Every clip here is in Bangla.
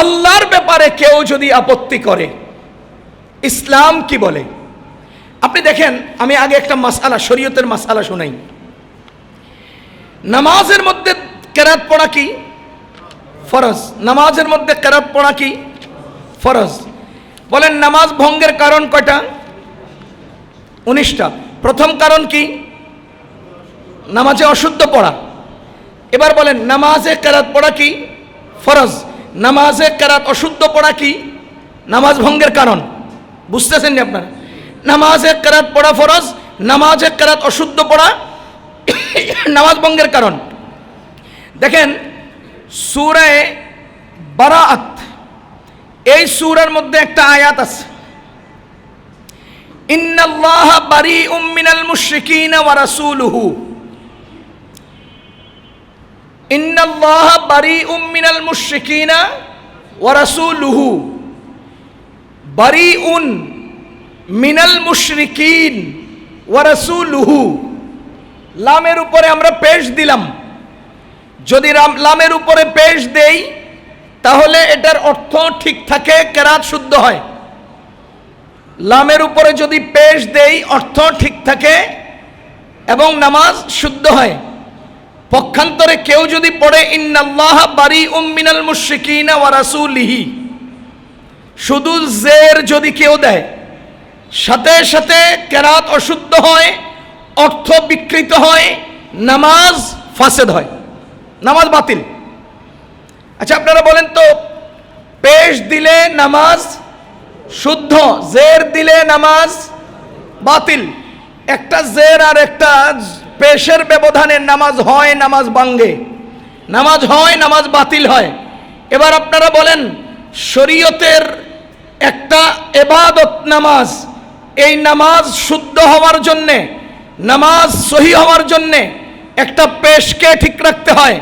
আল্লাহর ব্যাপারে কেউ যদি আপত্তি করে, ইসলাম কি বলে? আপনি দেখেন, আমি আগে একটা মাসালা শরীয়তের মাসালা শোনাই। নামাজের মধ্যে কেরাত পড়া কি? ফরজ। নামাজের মধ্যে কেরাত পড়া কি? ফরজ। বলেন, নামাজ ভঙ্গের কারণ কয়টা? উনিশটা। প্রথম কারণ কি? নামাজে অশুদ্ধ পড়া। এবার বলেন, নামাজে কেরাত পড়া কি? ফরজ। নামাজে কেরাত অশুদ্ধ পড়া কি? নামাজ ভঙ্গের কারণ। বুঝতেছেন নি আপনারা? নামাজে কেরাত পড়া ফরজ, নামাজে কেরাত অশুদ্ধ পড়া নামাজ ভঙ্গের কারণ। দেখেন, সুরায় বারাত এই সুরার মধ্যে একটা আয়াত আছে। ইন্নাল্লাহ বারিউম মিনাল মুশরিকিনা ওয়া রাসূলুহু। ওয়া রাসূলুহু। লামের উপরে আমরা পেশ দিলাম। যদি লামের উপরে পেশ দেই, তাহলে এটার অর্থ ঠিক থাকে, কেরাত শুদ্ধ হয়। লামের উপরে যদি পেশ দেই, অর্থ ঠিক থাকে এবং নামাজ শুদ্ধ হয়। পক্ষান্তরে কেউ যদি পড়ে, ইন্নাল্লাহ বারি উম্মিনাল মুশরিকিনা ওয়া রাসূলিহি শুধু জের যদি কেউ দেয়, সাথে সাথে কেরাত অশুদ্ধ হয়, অর্থ বিকৃত হয়, নামাজ ফাসেদ হয়, নামাজ বাতিল। আচ্ছা আপনারা বলেন তো, পেশ দিলে নামাজ শুদ্ধ, জের দিলে নামাজ বাতিল। একটা জের আর একটা পেশের ব্যবধানে নামাজ হয়, নামাজ বাঙ্গে নামাজ হয়, নামাজ বাতিল হয়। এবার আপনারা বলেন, শরীয়তের একটা এবাদত নামাজ, এই নামাজ শুদ্ধ হওয়ার জন্যে, নামাজ সহি হওয়ার জন্যে একটা পেশকে ঠিক রাখতে হয়।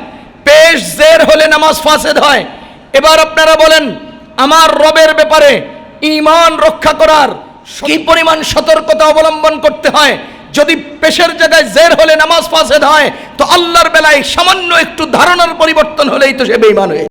পেশ জের হলে নামাজ ফাসেদ হয়। এবার আপনারা বলেন, আমার রবের ব্যাপারে ইমান রক্ষা করার কি পরিমাণ সতর্কতা অবলম্বন করতে হয়? যদি পেশের জায়গায় জের হলে নামাজ ফাসেদ হয়, তো আল্লাহর বেলায় সামান্য একটু ধারণার পরিবর্তন হলেই তো সে বেইমান হয়ে